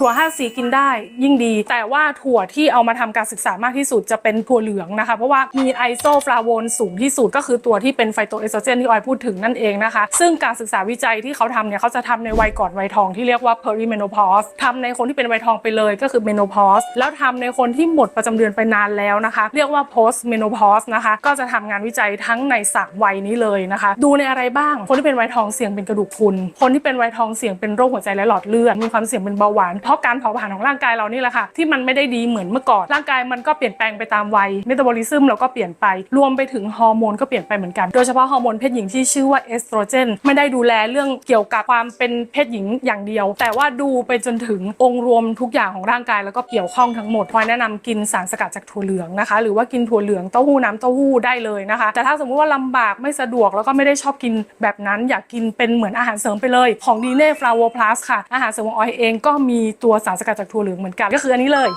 ถั่ว5สีกินได้ยิ่งดี แต่ว่าถั่วที่เอามาทำการศึกษามากที่สุดจะเป็นถั่วเหลืองนะคะ เพราะว่ามีไอโซฟลาโวนสูงที่สุดก็คือตัวที่เป็นไฟโตเอสโตรเจนที่ออยพูดถึงนั่นเองนะคะ ซึ่งการศึกษาวิจัยที่เขาทำเนี่ยเขาจะทำในวัยก่อนวัยทองที่เรียกว่า perimenopause ทำในคนที่เป็นวัยทองไปเลยก็คือ menopause แล้วทำในคนที่หมดประจำเดือนไปนานแล้วนะคะ เรียกว่า post menopause นะคะก็จะทำงานวิจัยทั้งในสามวัยนี้เลยนะคะ ดูในอะไรบ้าง คนที่เป็นวัยทองเสี่ยงเป็นกระดูกพรุนคนที่เป็นวัยทองเสี่ยงเป็นโรคหัวใจและหลอดเลือดมีความเสี่ยงเป็นเบาหวานเพราะการเผาผลาญของร่างกายเรานี่แหละค่ะ ที่มันไม่ได้ดีเหมือนเมื่อก่อนร่างกายมันก็เปลี่ยนแปลงไปตามวัยเมตาบอลิซึมเราก็เปลี่ยนไปรวมไปถึงฮอร์โมนก็เปลี่ยนไปเหมือนกันโดยเฉพาะฮอร์โมนเพศหญิงที่ชื่อว่าเอสโตรเจนไม่ได้ดูแลเรื่องเกี่ยวกับความเป็นเพศหญิงอย่างเดียว แต่ว่าดูไปจนถึงองค์รวมทุกอย่างของร่างกายแล้วก็เกี่ยวข้องทั้งหมดพอยแนะนำกินสารสกัดจากถั่วเหลืองนะคะ หรือว่ากินถั่วเหลืองเต้าหู้น้ำเต้าหู้ได้เลยนะคะ แต่ถ้าสมมุติว่าลำบากไม่สะดวกแล้วก็ไม่ได้ชอบกินแบบนั้นอยากกินเป็นเหมือนอาหารเสริมไปเลย ของดีเน่ฟลาโวพลัสค่ะอาหารเสริมของออยเองก็มีตัวสารสกัดจากถั่วเหลืองเหมือนกันก็คืออันนี้เลย